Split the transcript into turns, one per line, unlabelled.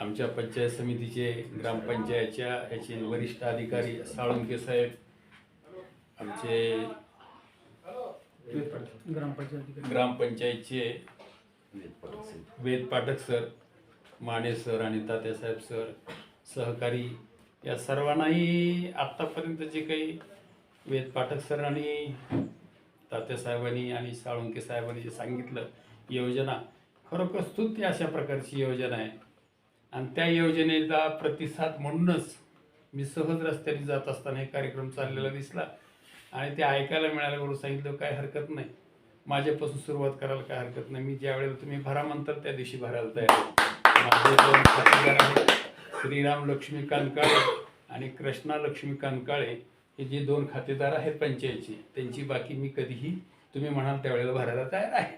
आमच्या पंचायत समितीचे ग्रामपंचायतच्या याचे वरिष्ठ अधिकारी साळुंके साहेब आमचे
ग्रामपंचायत
ग्रामपंचायतचे वेद पाठक सर माने सर आणि तात्यासाहेब सर सहकारी या सर्वांनाही आत्तापर्यंत जे काही वेद पाठक सर आणि तात्यासाहेबांनी आणि साळुंके साहेबांनी जे सांगितलं योजना खरोखर स्तुत्य अशा प्रकारची योजना आहे. आणि त्या योजनेचा प्रतिसाद म्हणूनच मी सहज रस्त्याने जात असताना हे कार्यक्रम चाललेला दिसला. आणि ते ऐकायला मिळाल्यावर सांगितलं काय हरकत नाही. माझ्यापासून सुरुवात करायला काय हरकत नाही. मी ज्या वेळेला तुम्ही भरा म्हणतात त्या दिवशी भरायला तयार आहे. माझे दोन खातेदार आहेत श्रीराम लक्ष्मी कानकाळे आणि कृष्णा लक्ष्मी कानकाळे हे जे दोन खातेदार आहेत पंचायतचे त्यांची बाकी मी कधीही तुम्ही म्हणाल त्यावेळेला भरायला तयार आहे.